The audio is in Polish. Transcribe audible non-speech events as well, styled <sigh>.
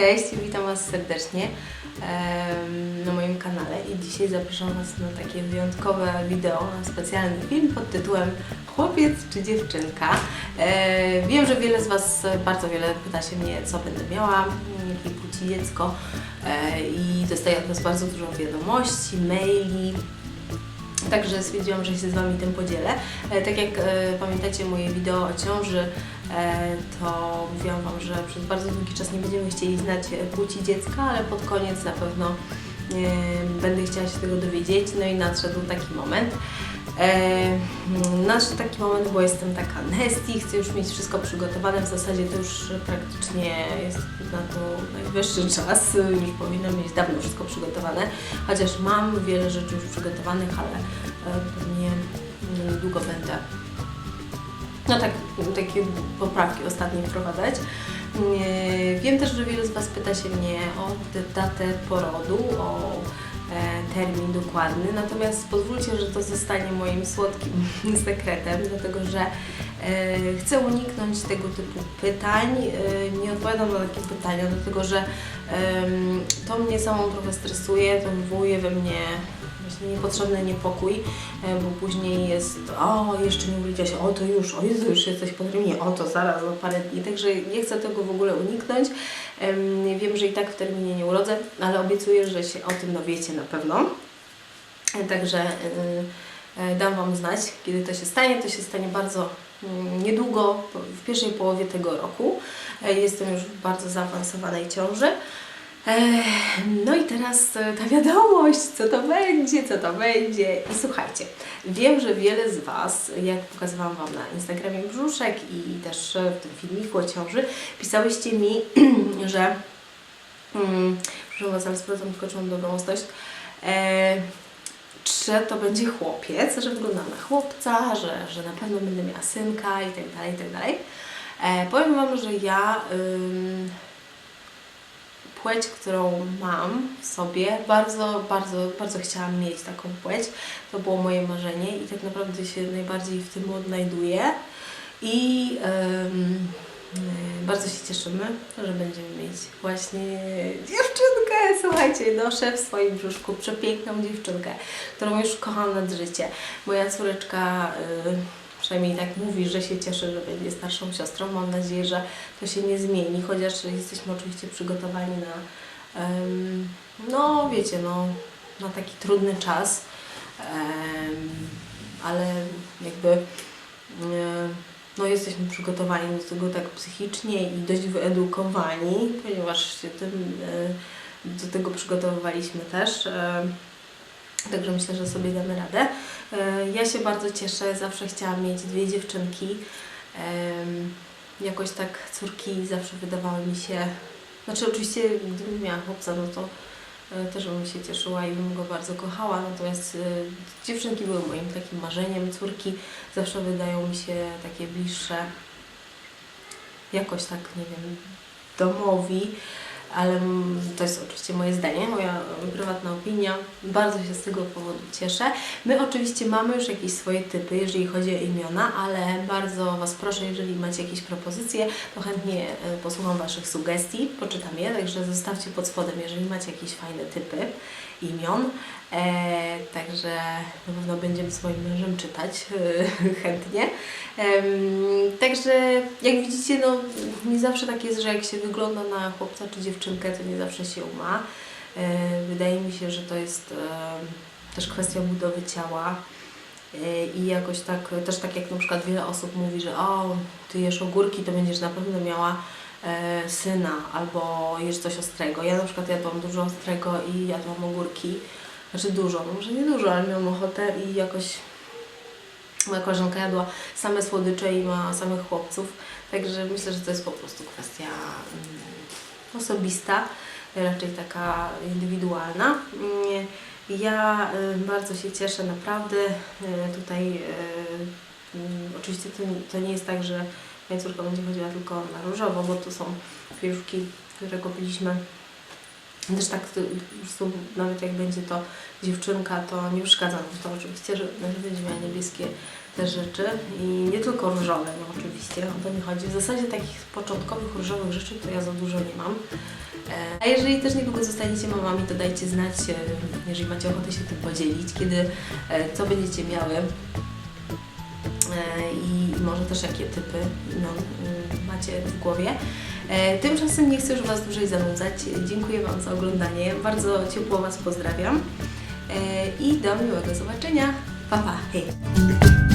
Cześć, witam Was serdecznie na moim kanale i dzisiaj zapraszam Was na takie wyjątkowe wideo, na specjalny film pod tytułem Chłopiec czy dziewczynka. E, wiem, że wiele z Was, bardzo wiele pyta się mnie, co będę miała, jakiej płci dziecko e, i dostaję od Was bardzo dużo wiadomości, maili, Także stwierdziłam, że się z Wami tym podzielę. E, tak jak pamiętacie moje wideo o ciąży, to mówiłam Wam, że przez bardzo długi czas nie będziemy chcieli znać e, płci dziecka, ale pod koniec na pewno e, będę chciała się tego dowiedzieć. No i nadszedł taki moment. E, nadszedł taki moment, bo jestem taka nesty, chcę już mieć wszystko przygotowane. W zasadzie to już praktycznie jest na to najwyższy czas. Już powinnam mieć dawno wszystko przygotowane. Chociaż mam wiele rzeczy już przygotowanych, ale e, pewnie niedługo będę no tak, takie poprawki ostatnie wprowadzać. Nie, Wiem też, że wielu z Was pyta się mnie o tę datę porodu, o termin dokładny, natomiast pozwólcie, że to zostanie moim słodkim <laughs> sekretem, dlatego że e, chcę uniknąć tego typu pytań. E, nie odpowiadam na takie pytania, dlatego że to mnie samą trochę stresuje, to wywołuje we mnie właśnie niepotrzebny niepokój, e, bo później jest, o, jeszcze nie urodziłaś, o, to już, o Jezu, już jesteś po terminie, o, to zaraz, za parę dni, także nie chcę tego w ogóle uniknąć. Em, Wiem, że i tak w terminie nie urodzę, ale obiecuję, że się o tym dowiecie na pewno. E, Także y, y, dam Wam znać, kiedy to się stanie. To się stanie bardzo mm, niedługo, w pierwszej połowie tego roku. E, Jestem już w bardzo zaawansowanej ciąży. E, No i teraz e, ta wiadomość, co to będzie, co to będzie. I słuchajcie, wiem, że wiele z Was, jak pokazywałam Wam na Instagramie brzuszek i też w tym filmiku o ciąży, pisałyście mi, <clears throat> że mm, ale sprawdzam tylko, czy mam dobrą ostrość, e, że to będzie chłopiec, że wygląda na chłopca, że, że na pewno będę miała synka i tak dalej, i tak dalej. E, powiem Wam, że ja płeć, którą mam w sobie, bardzo, bardzo, bardzo chciałam mieć taką płeć. To było moje marzenie i tak naprawdę się najbardziej w tym odnajduję. I y, bardzo się cieszymy, że będziemy mieć właśnie dziewczynkę. Słuchajcie, noszę w swoim brzuszku przepiękną dziewczynkę, którą już kocham nad życie. Moja córeczka y, przynajmniej tak mówi, że się cieszy, że będzie starszą siostrą. Mam nadzieję, że to się nie zmieni, chociaż jesteśmy oczywiście przygotowani na, em, no wiecie, no, na taki trudny czas, Em, ale jakby e, no, jesteśmy przygotowani do tego tak psychicznie i dość wyedukowani, ponieważ się tym, e, do tego przygotowywaliśmy też. e, Także myślę, że sobie damy radę. E, Ja się bardzo cieszę, zawsze chciałam mieć dwie dziewczynki. Jakoś tak córki zawsze wydawały mi się. Znaczy, oczywiście, gdybym miała chłopca, no to e, też bym się cieszyła i bym go bardzo kochała. Natomiast e, dziewczynki były moim takim marzeniem. Córki zawsze wydają mi się takie bliższe, jakoś tak, nie wiem, domowi ale to jest oczywiście moje zdanie, moja e, prywatna opinia. Bardzo się z tego powodu cieszę. My oczywiście mamy już jakieś swoje typy, jeżeli chodzi o imiona, ale bardzo Was proszę, jeżeli macie jakieś propozycje, to chętnie e, posłucham Waszych sugestii, poczytam je, także zostawcie pod spodem, jeżeli macie jakieś fajne typy imion. E, także na pewno będziemy z mężem czytać <laughs> chętnie. Także jak widzicie, no nie zawsze tak jest, że jak się wygląda na chłopca czy dziewczynkę, to nie zawsze się ma. E, wydaje mi się, że to jest e, też kwestia budowy ciała. E, I jakoś tak, też tak jak na przykład wiele osób mówi, że o, ty jesz ogórki, to będziesz na pewno miała syna albo jesz coś ostrego. Ja na przykład jadłam dużo ostrego i jadłam ogórki. Znaczy dużo, no może nie dużo, ale miałam ochotę i jakoś moja koleżanka jadła same słodycze i ma samych chłopców. Także myślę, że to jest po prostu kwestia osobista, raczej taka indywidualna. Mm, Ja y, bardzo się cieszę, naprawdę. Y, Tutaj y, oczywiście to, nie- jest tak, że moja córka będzie chodziła tylko na różowo, bo to są pierówki, które kupiliśmy też tak po prostu nawet jak będzie to dziewczynka, to nie przeszkadza nam to oczywiście, że, będzie miała niebieskie te rzeczy i nie tylko różowe, no oczywiście, o to nie chodzi. W zasadzie takich początkowych różowych rzeczy to ja za dużo nie mam. A jeżeli też niedługo zostaniecie mamami, to dajcie znać, e, jeżeli macie ochotę się tym podzielić, kiedy, e, co będziecie miały E, i może też jakie typy no, mm, macie w głowie. E, Tymczasem nie chcę już Was dłużej zanudzać. Dziękuję Wam za oglądanie. Bardzo ciepło Was pozdrawiam E, i do miłego zobaczenia. Pa, pa, hej!